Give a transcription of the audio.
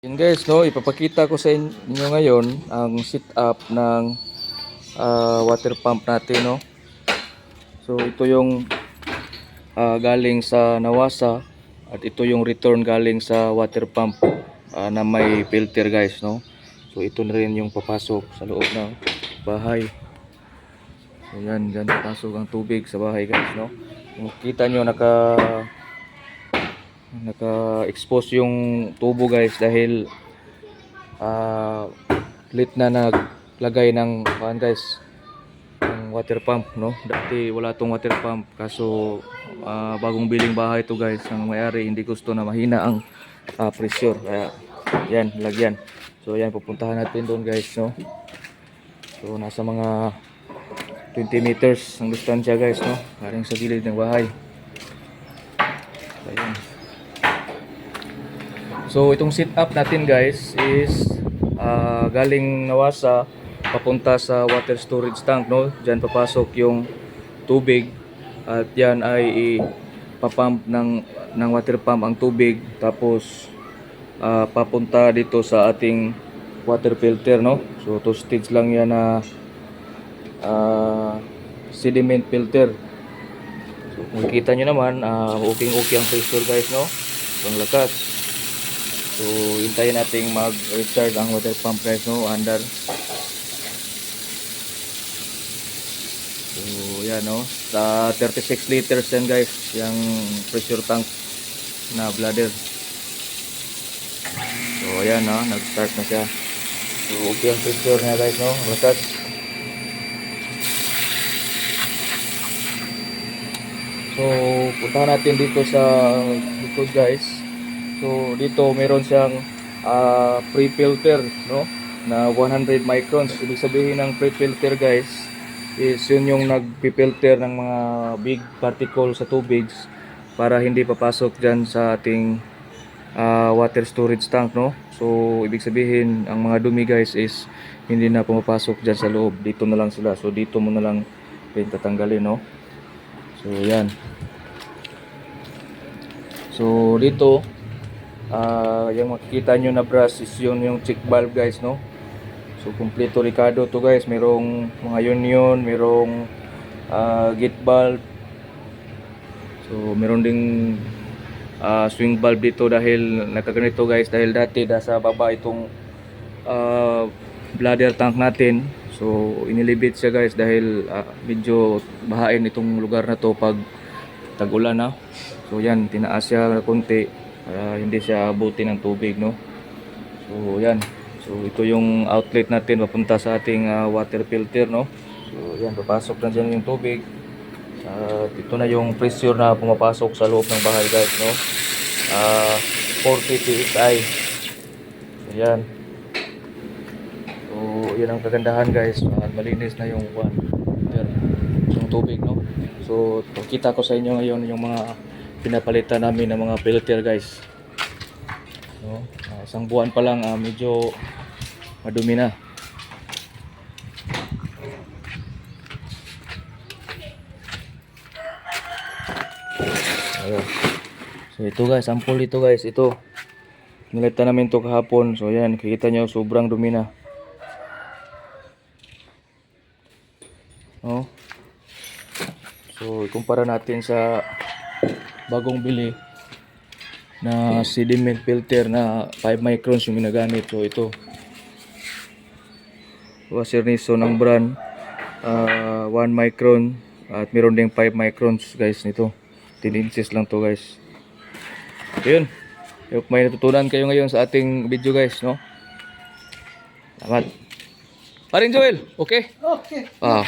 Yun guys, no, ipapakita ko sa inyo ngayon ang sit up ng ah, water pump natin, no. So ito yung ah, galing sa Nawasa at ito yung return galing sa water pump ah, na may filter guys, no. So ito na rin yung papasok sa loob ng bahay. So yan, dyan papasok ang tubig sa bahay guys, no. Kung kita nyo naka naka-expose yung tubo guys dahil ah late na naglagay ng kuan guys ng water pump no? Dati wala tong water pump kaso ah, bagong biling bahay to guys ng may-ari hindi gusto na mahina ang ah, pressure. Kaya yan lagyan. So yan pupuntahan natin doon guys no? So nasa mga 20 meters ang distansya guys no? Galing sa gilid ng bahay Ayan. So itong sit up natin guys is ah, galing Nawasa papunta sa water storage tank no. Diyan papasok yung tubig at yan ay ipapump ng ng water pump ang tubig tapos ah, papunta dito sa ating water filter no. So two stage lang yan na ah, sediment filter. So kung kita nyo naman, uh, okay okay ang pressure guys no. Ang lakas. So, hintayin nating mag-recharge ang water pump guys, no, under. So, yan, no. Sa 36 liters yan guys, yung pressure tank na bladder. So, ayan, no, nag-start na siya. So, okay ang pressure niya guys, no, lakas. So, punta natin dito sa likod guys. So dito meron siyang ah, pre-filter no na 100 microns. Ibig sabihin ng pre-filter guys is yun yung nagpi-filter ng mga big particle sa tubig para hindi papasok diyan sa ating ah, water storage tank no. So ibig sabihin ang mga dumi guys is hindi na pumapasok diyan sa loob. Dito na lang sila. So dito mo na lang din tatanggalin no. So yan. So dito Ah, yung makikita nyo na brush is yun yung check valve guys no? So kompleto Ricardo to guys. Merong mga union merong ah, gate valve. So meron ding ah, swing valve dito dahil nakaganito guys dahil dati nasa baba itong ah, bladder tank natin. So inilibit siya guys dahil ah, medyo bahain itong lugar na to pag tag-ulan na so yan tinaas siya konti para hindi siya abutin ng tubig no? So yan. So ito yung outlet natin papunta sa ating ah, water filter no? So yan papasok na dyan yung tubig. At ito na yung pressure na pumapasok sa loob ng bahay guys no? Ah, 40 psi so yan. So yan ang kagandahan guys. Ah, malinis na yung one yung tubig no? So pakita ko sa inyo ngayon yung mga pinapalitan namin ng mga filter guys no? Ah, isang buwan pa lang ah, medyo madumi na Ayun. so ito guys sample ito guys ito nilitan namin to kahapon so yan kita nyo sobrang dumi na no? so ikumpara natin sa bagong bili na sediment filter na 5 microns yung ginagamit. So ito. Washer Niso ng brand ah, 1 micron at meron ding 5 microns guys nito. 10 inches lang to guys. Yun. Yung may natutunan kayo ngayon sa ating video guys, no? Salamat. Paring Joel, okay? Okay. Ah,